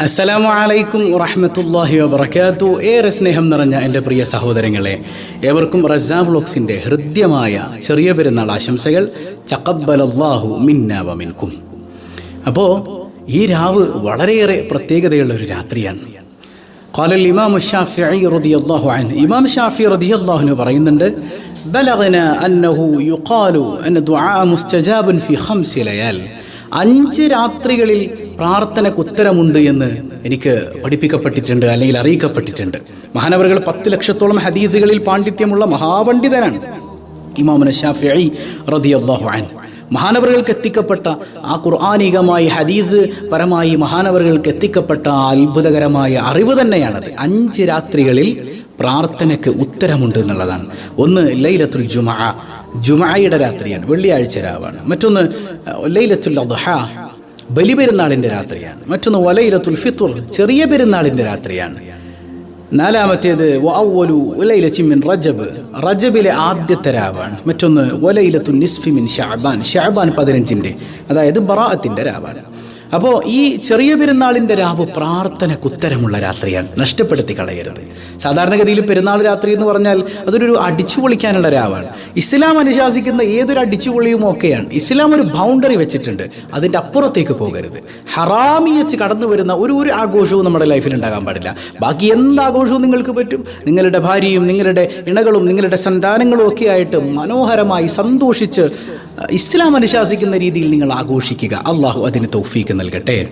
അസ്സലാമു അലൈക്കും വറഹ്മത്തുള്ളാഹി വബറകാതു ഏറെ സ്നേഹം നിറഞ്ഞ എൻ്റെ പ്രിയ സഹോദരങ്ങളെ ഏവർക്കും റസാ വ്ലോഗ്സിൻ്റെ ഹൃദ്യമായ ചെറിയ പെരുന്നാൾ ആശംസകൾ ചക്കബലല്ലാഹു മിന്ന വ മിൻകും അപ്പോൾ ഈ രാവ് വളരെയേറെ പ്രത്യേകതയുള്ള ഒരു രാത്രിയാണ് قال الإمام الشافعي رضي الله عنه إمام الشافعي رضي الله عنه പറയുന്നുണ്ട് بلغنا أنه يقال أن دعاء مستجاب في خمس ليال അഞ്ച് രാത്രികളിൽ പ്രാർത്ഥനയ്ക്ക് ഉത്തരമുണ്ട് എന്ന് എനിക്ക് പഠിപ്പിക്കപ്പെട്ടിട്ടുണ്ട് അല്ലെങ്കിൽ അറിയിക്കപ്പെട്ടിട്ടുണ്ട്. മഹാനവറുകൾ പത്ത് ലക്ഷത്തോളം ഹദീദുകളിൽ പാണ്ഡിത്യമുള്ള മഹാപണ്ഡിതനാണ് ഇമാമുന ഷാഫി റതി അൻഹു. മഹാനവറുകൾക്ക് എത്തിക്കപ്പെട്ട ആ ഖുർആാനികമായി ഹദീദ് പരമായി മഹാനവറുകൾക്ക് എത്തിക്കപ്പെട്ട ആ അത്ഭുതകരമായ അറിവ് തന്നെയാണത്. അഞ്ച് രാത്രികളിൽ പ്രാർത്ഥനയ്ക്ക് ഉത്തരമുണ്ട് എന്നുള്ളതാണ്. ഒന്ന് ലൈലത്തുൽ ജുമാ. ജുമഅയുടെ രാത്രിയാണ് വെള്ളിയാഴ്ച രാവാണ്. മറ്റൊന്ന് ലൈലത്തുൽ അദ്ഹ. ബലിപെരുന്നാളിന്റെ രാത്രിയാണ്. മറ്റൊന്ന് വലയിലത്തുൽ ഫിത്തുർ ചെറിയ പെരുന്നാളിന്റെ രാത്രിയാണ്. നാലാമത്തേത് വഅവ്വലു ലൈലത്തി മിൻ റജബ് റജബിലെ ആദ്യത്തെ രാവാണ്. മറ്റൊന്ന് വലൈലത്തു നിസ്ഫിമിൻ ഷാബാൻ ഷാബാൻ ഷഅബാൻ പതിനഞ്ചിന്റെ അതായത് ബറാഅത്തിന്റെ രാവാണ്. അപ്പോൾ ഈ ചെറിയ പെരുന്നാളിന്റെ രാവ് പ്രാർത്ഥനയ്ക്ക് ഉത്തരമുള്ള രാത്രിയാണ്. നഷ്ടപ്പെടുത്തി കളയരുത്. സാധാരണഗതിയിൽ പെരുന്നാൾ രാത്രി എന്ന് പറഞ്ഞാൽ അതൊരു അടിച്ചു പൊളിക്കാനുള്ള രാവാണ്. ഇസ്ലാം അനുശാസിക്കുന്ന ഏതൊരു അടിച്ചുപൊളിയും ഒക്കെയാണ്. ഇസ്ലാം ഒരു ബൗണ്ടറി വെച്ചിട്ടുണ്ട്. അതിന്റെ അപ്പുറത്തേക്ക് പോകരുത്. ഹറാമി വെച്ച് കടന്നു വരുന്ന ഒരു ഒരു ആഘോഷവും നമ്മുടെ ലൈഫിൽ ഉണ്ടാകാൻ പാടില്ല. ബാക്കി എന്ത് ആഘോഷവും നിങ്ങൾക്ക് പറ്റും? നിങ്ങളുടെ ഭാര്യയും നിങ്ങളുടെ ഇണകളും നിങ്ങളുടെ സന്താനങ്ങളും ഒക്കെ ആയിട്ട് മനോഹരമായി സന്തോഷിച്ച് ഇസ്ലാം അനുശാസിക്കുന്ന രീതിയിൽ നിങ്ങൾ ആഘോഷിക്കുക. അള്ളാഹു അതിന് തൗഫീക്ക് നൽകട്ടെ.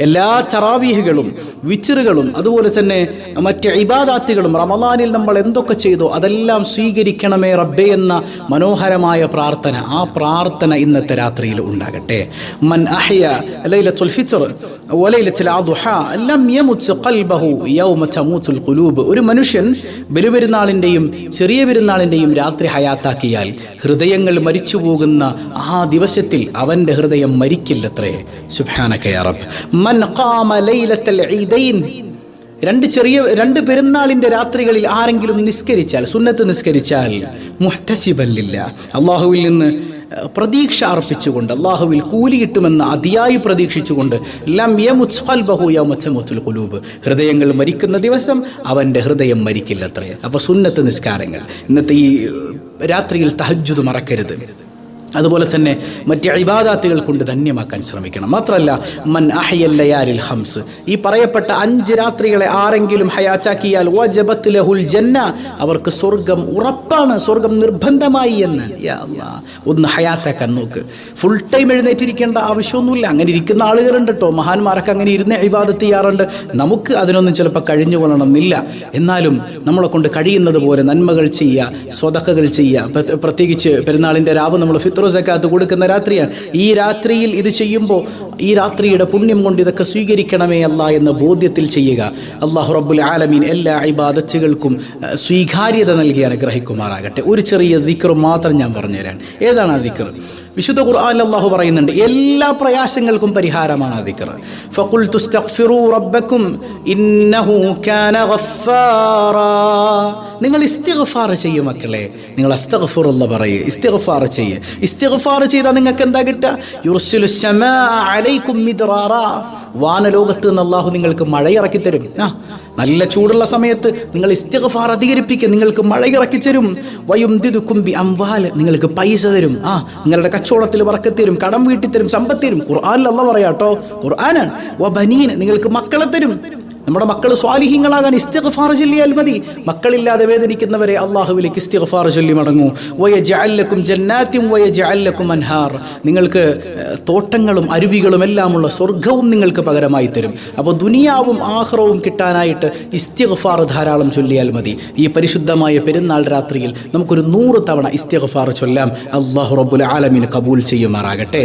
എല്ലാ ചറാവീഹുകളും വിച്ചറുകളും അതുപോലെ തന്നെ മറ്റ് ഇബാദാത്തുകളും റമദാനിൽ നമ്മൾ എന്തൊക്കെ ചെയ്തോ അതെല്ലാം സ്വീകരിക്കണമേ റബ്ബെ എന്ന മനോഹരമായ പ്രാർത്ഥന ആ പ്രാർത്ഥന ഇന്നത്തെ രാത്രിയിൽ ഉണ്ടാകട്ടെ. മൻ അഹ്യ ഖൽബഹു യൗമ തമൂത്തുൽ ഖുലൂബ്. ഒരു മനുഷ്യൻ ബലിപെരുന്നാളിന്റെയും ചെറിയ പെരുന്നാളിന്റെയും രാത്രി ഹയാത്താക്കിയാൽ ഹൃദയങ്ങൾ മരിച്ചു പോകുന്ന ആ ദിവസത്തിൽ അവന്റെ ഹൃദയം മരിക്കില്ലത്രേ. റബ്ബ്. മൻ ഖാമ രണ്ട് ചെറിയ രണ്ട് പെരുന്നാളിന്റെ രാത്രികളിൽ ആരെങ്കിലും നിസ്കരിച്ചാൽ സുന്നത്ത് നിസ്കരിച്ചാൽ മുഹ്തസിബല്ലില്ല അള്ളാഹുവിൽ നിന്ന് പ്രതീക്ഷ അർപ്പിച്ചുകൊണ്ട് അള്ളാഹുവിൽ കൂലി കിട്ടുമെന്ന് അതിയായി പ്രതീക്ഷിച്ചുകൊണ്ട് ഖുലൂബ്. ഹൃദയങ്ങൾ മരിക്കുന്ന ദിവസം അവന്റെ ഹൃദയം മരിക്കില്ലത്രേ. അപ്പോൾ സുന്നത്ത് നിസ്കാരങ്ങൾ. ഇന്നത്തെ ഈ രാത്രിയിൽ തഹജ്ജുദ് മറക്കരുത്. അതുപോലെ തന്നെ മറ്റ് ഇബാദാത്തുകൾ കൊണ്ട് ധന്യമാക്കാൻ ശ്രമിക്കണം. മാത്രമല്ല മൻ അഹയല്ലയാരിൽ ഹംസ് ഈ പറയപ്പെട്ട അഞ്ച് രാത്രികളെ ആരെങ്കിലും ഹയാച്ചാക്കിയാൽ ലഹുൽ ജന്ന അവർക്ക് സ്വർഗം ഉറപ്പാണ് സ്വർഗം നിർബന്ധമായി എന്ന്. ഒന്ന് ഹയാത്താക്കാൻ നോക്ക്. ഫുൾ ടൈം എഴുന്നേറ്റിരിക്കേണ്ട ആവശ്യമൊന്നുമില്ല. അങ്ങനെ ഇരിക്കുന്ന ആളുകളുണ്ട് കേട്ടോ മഹാന്മാരൊക്കെ അങ്ങനെ ഇരുന്ന് ഇബാദത്ത് ചെയ്യാറുണ്ട്. നമുക്ക് അതിനൊന്നും ചിലപ്പോൾ കഴിഞ്ഞു കൊള്ളണമെന്നില്ല എന്നാലും നമ്മളെ കൊണ്ട് കഴിയുന്നത് പോലെ നന്മകൾ ചെയ്യുക സ്വതക്കകൾ ചെയ്യുക. പ്രത്യേകിച്ച് പെരുന്നാളിന്റെ രാവ് നമ്മൾ ഫിത്ര സക്കാത്ത് കൊടുക്കുന്ന രാത്രിയാണ്. ഈ രാത്രിയിൽ ഇത് ചെയ്യുമ്പോൾ ഈ രാത്രിയുടെ പുണ്യം കൊണ്ട് ഇതൊക്കെ സ്വീകരിക്കണമേ അല്ല എന്ന ബോധ്യത്തിൽ ചെയ്യുക. അള്ളാഹു റബ്ബുൽ ആലമീൻ എല്ലാ ഇബാദത്തുകൾക്കും സ്വീകാര്യത നൽകി അനുഗ്രഹിക്കുമാറാകട്ടെ. ഒരു ചെറിയ ദിക്കർ മാത്രം ഞാൻ പറഞ്ഞുതരാൻ ഏതാണ് ആ ദിക്കർ വിശുദ്ധ ഖുർആൻ അള്ളാഹു പറയുന്നുണ്ട് എല്ലാ പ്രയാസങ്ങൾക്കും പരിഹാരമാണ് ആ ദിക്കർ ഫഖുൽ തുസ്തഗ്ഫിറു റബ്ബക്കും ഇന്നഹു കാന നിങ്ങൾ ഇസ്തിഗ്ഫാർ ചെയ്യും മക്കളെ. നിങ്ങൾ അസ്തഗ്ഫിറുള്ള പറയുക ഇസ്തിഗ്ഫാർ ചെയ്യ്. ഇസ്തിഗ്ഫാർ ചെയ്താൽ നിങ്ങൾക്ക് എന്താ കിട്ടുക? യുർസിലു അലൈക്കും വാനലോകത്ത് നിന്ന് അള്ളാഹു നിങ്ങൾക്ക് മഴയിറക്കി തരും ആ നല്ല ചൂടുള്ള സമയത്ത് നിങ്ങൾ ഇസ്തിഗ്ഫാർ അധികരിപ്പിക്കുക നിങ്ങൾക്ക് മഴ ഇറക്കി തരും. വയും ദിതുക്കുംബി അംവാൽ നിങ്ങൾക്ക് പൈസ തരും. ആ നിങ്ങളുടെ കച്ചവടത്തിൽ വറക്കത്തരും കടം വീട്ടിത്തരും തരും സമ്പത്ത് തരും. ഖുർആാനിൽ പറയാട്ടോ ഖുർആനാണ്. വ ബനീൻ നിങ്ങൾക്ക് മക്കളെ തരും. നമ്മുടെ മക്കൾ സ്വാലിഹ്യങ്ങളാകാൻ ഇസ്തിഗ്ഫാർ ചൊല്ലിയാൽ മതി. മക്കളില്ലാതെ വേദനിക്കുന്നവരെ അള്ളാഹുവിലേക്ക് ഇസ്തിഗ്ഫാർ ചൊല്ലി മടങ്ങൂ. വയ ജഅല്ലക്കും ജന്നാത്തും വയ ജഅല്ലക്കും അൻഹാർ. നിങ്ങൾക്ക് തോട്ടങ്ങളും അരുവികളും എല്ലാമുള്ള സ്വർഗവും നിങ്ങൾക്ക് പകരമായി തരും. അപ്പോൾ ദുനിയാവും ആഹ്റവും കിട്ടാനായിട്ട് ഇസ്തിഗ്ഫാർ ധാരാളം ചൊല്ലിയാൽ മതി. ഈ പരിശുദ്ധമായ പെരുന്നാൾ രാത്രിയിൽ നമുക്കൊരു നൂറ് തവണ ഇസ്തിഗ്ഫാർ ചൊല്ലാം. അള്ളാഹു റബ്ബുൽ ആലമീൻ കബൂൽ ചെയ്യുമാറാകട്ടെ.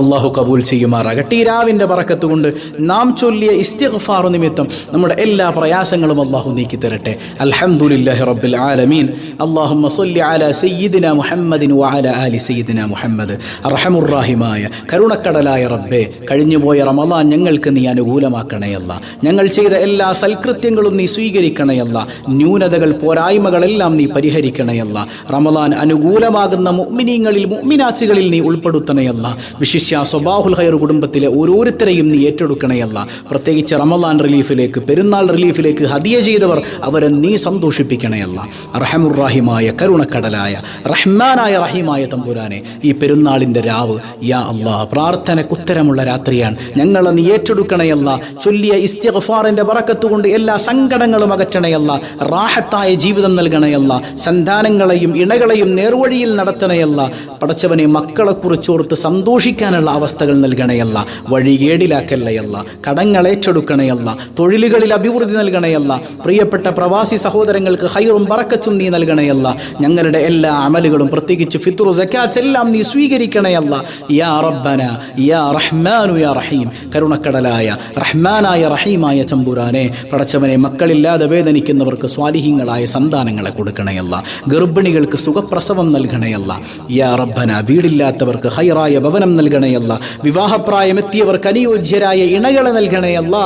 അള്ളാഹു കബൂൽ ചെയ്യുമാറാകട്ടെ. ഈ രാവിന്റെ പറക്കത്ത് കൊണ്ട് നാം ചൊല്ലിയ ഇസ്തിഗ്ഫാർ നിമിത്തം നമ്മുടെ എല്ലാ പ്രയാസങ്ങളും അള്ളാഹു നീക്കി തരട്ടെ. അൽഹംദുലില്ലാഹി റബ്ബിൽ ആലമീൻ. അല്ലാഹുമ്മ മസൊല്ലി അലാ സയ്യിദിന മുഹമ്മദിൻ വഅല ആലി സയ്യിദിന മുഹമ്മദ്. റഹമുറാഹിമായ കരുണക്കടലായ റബ്ബെ കഴിഞ്ഞുപോയ റമദാൻ ഞങ്ങൾക്ക് നീ അനുകൂലമാക്കണയല്ല ഞങ്ങൾ ചെയ്ത എല്ലാ സൽകൃത്യങ്ങളും നീ സ്വീകരിക്കണയല്ല ന്യൂനതകൾ പോരായ്മകളെല്ലാം നീ പരിഹരിക്കണയല്ല റമദാൻ അനുകൂലമാകുന്ന മുഅ്മിനീങ്ങളിൽ മുഅ്മിനാത്തുകളിൽ നീ ഉൾപ്പെടുത്തണയല്ല വിശിഷ്യ സ്വബാഹുൽ ഹൈർ കുടുംബത്തിലെ ഓരോരുത്തരെയും നീ ഏറ്റെടുക്കണയല്ല. പ്രത്യേകിച്ച് റമദാൻ റിലീഫിലേക്ക് പെരുന്നാൾ റിലീഫിലേക്ക് ഹദിയ ചെയ്തവർ അവരെ നീ സന്തോഷിപ്പിക്കണയല്ല. റഹമുറാഹിമായ കരുണക്കടലായ റഹ്മാനായ റഹീമായ തമ്പുരാനെ ഈ പെരുന്നാളിന്റെ രാവ് യാ അള്ളാ പ്രാർത്ഥനക്കുത്തരമുള്ള രാത്രിയാണ്. ഞങ്ങളെ നീ ഏറ്റെടുക്കണയല്ല. ചൊല്ലിയ ഇസ്തിഗ്ഫാറിന്റെ കൊണ്ട് എല്ലാ സങ്കടങ്ങളും അകറ്റണയല്ല. റാഹത്തായ ജീവിതം നൽകണയല്ല. സന്താനങ്ങളെയും ഇണകളെയും നേർവഴിയിൽ നടത്തണയല്ല. പടച്ചവനെ മക്കളെക്കുറിച്ചോർത്ത് സന്തോഷിക്കാനുള്ള അവസ്ഥകൾ നൽകണയല്ല വഴികേടിലാക്കല്ലയല്ല കടങ്ങൾ ഏറ്റെടുക്കണയല്ല തൊഴിലുകളിൽ അഭിവൃദ്ധി നൽകണയല്ല പ്രിയപ്പെട്ട പ്രവാസി സഹോദരങ്ങൾക്ക് ഹൈറും പറക്കച്ചും നീ നൽകണയല്ല ഞങ്ങളുടെ എല്ലാ അമലുകളും പ്രത്യേകിച്ച് ഫിത്തുറു സക്കാത്ത് എല്ലാം നീ സ്വീകരിക്കണയല്ല. യാ റബ്ബന യാ റഹ്മാനു യാ റഹീം കരുണക്കടലായ റഹ്മാനായ റഹീമായ ചമ്പുരാനെ പടച്ചവനെ മക്കളില്ലാതെ വേദനിക്കുന്നവർക്ക് സ്വാലിഹീങ്ങളായ സന്താനങ്ങളെ കൊടുക്കണയല്ല ഗർഭിണികൾക്ക് സുഖപ്രസവം നൽകണയല്ല. യാ റബ്ബന വീടില്ലാത്തവർക്ക് ഹൈറായ ഭവനം നൽകണയല്ല വിവാഹപ്രായമെത്തിയവർക്ക് അനുയോജ്യരായ ഇണകളെ നൽകണയല്ല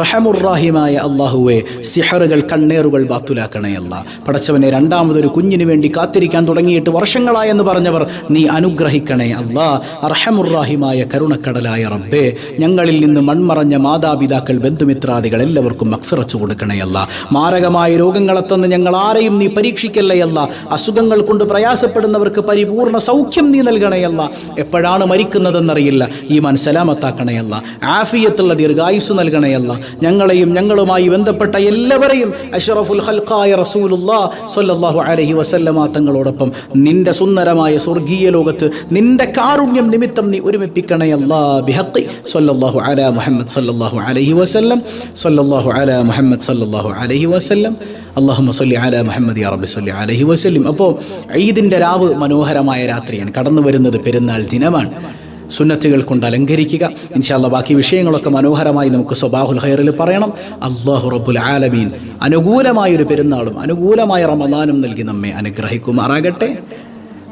റഹമുറാഹിമായ അള്ളാഹുവെ സിഹറുകൾ കണ്ണേറുകൾ ബാത്തുലാക്കണയല്ല പടച്ചവനെ രണ്ടാമതൊരു കുഞ്ഞിന് വേണ്ടി കാത്തിരിക്കാൻ തുടങ്ങിയിട്ട് വർഷങ്ങളായെന്ന് പറഞ്ഞവർ നീ അനുഗ്രഹിക്കണേ അല്ലാ. അർഹമുറാഹിമായ കരുണക്കടലായ റബ്ബേ ഞങ്ങളിൽ നിന്ന് മൺമറഞ്ഞ മാതാപിതാക്കൾ ബന്ധുമിത്രാദികൾ എല്ലാവർക്കും മക്ഫിറച്ചു കൊടുക്കണയല്ല മാരകമായ രോഗങ്ങളെ തന്ന് ഞങ്ങൾ ആരെയും നീ പരീക്ഷിക്കല്ലയല്ല അസുഖങ്ങൾ കൊണ്ട് പ്രയാസപ്പെടുന്നവർക്ക് പരിപൂർണ സൗഖ്യം നീ നൽകണയല്ല എപ്പോഴാണ് മരിക്കുന്നതെന്നറിയില്ല ഈ മനസ്സലാമത്താക്കണയല്ല ആഫിയത്തുള്ള ദീർഘായുസ് നൽകണയല്ല. ഞങ്ങളെയും ഞങ്ങളുമായി ബന്ധപ്പെട്ട എല്ലാവരെയും അഷറഫുൽ ഹൽക്കായ റസൂലുല്ലാ സല്ലാഹു അലഹി വസല്ലമ തങ്ങളോടൊപ്പം നിന്റെ സുന്ദരമായ സ്വർഗീയ ലോകത്ത് നിന്റെ കാരുണ്യം നിമിത്തം നീ ഒരുമിപ്പിക്കണയല്ല ബിഹത്തി സല്ലാഹു അല മുഹമ്മദ് സല്ലാഹു അലഹി വസല്ലം. സല്ലാഹു അല മുഹമ്മദ് സല്ലാഹു അലഹി വസല്ലം. അള്ളാഹു സല്ലി അല മുഹമ്മദ് യാ റബ്ബി സല്ലി അലൈഹി വസല്ലം. അപ്പോൾ ഈദിന്റെ രാവ് മനോഹരമായ രാത്രിയാണ്. കടന്നു വരുന്നത് പെരുന്നാൾ ദിനമാണ്. സുന്നത്തുകൾ കൊണ്ട് അലങ്കരിക്കുക. ഇൻഷാല്ല ബാക്കി വിഷയങ്ങളൊക്കെ മനോഹരമായി നമുക്ക് സ്വബാഹുൽ ഹൈറിൽ പറയണം. അള്ളാഹു റബ്ബുൽ ആലമീൻ അനുകൂലമായൊരു പെരുന്നാളും അനുകൂലമായ റമദാനും നൽകി നമ്മെ അനുഗ്രഹിക്കുമാറാകട്ടെ.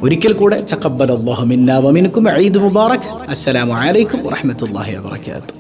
ഒരിക്കൽ കൂടെ ചക്കബൽ അള്ളാഹു മിന്നാവമിനും ഈദ് മുബാറക്. അസ്സലാമു അലൈക്കും വറഹ്മത്തുള്ളാഹി വബറകാതുഹു.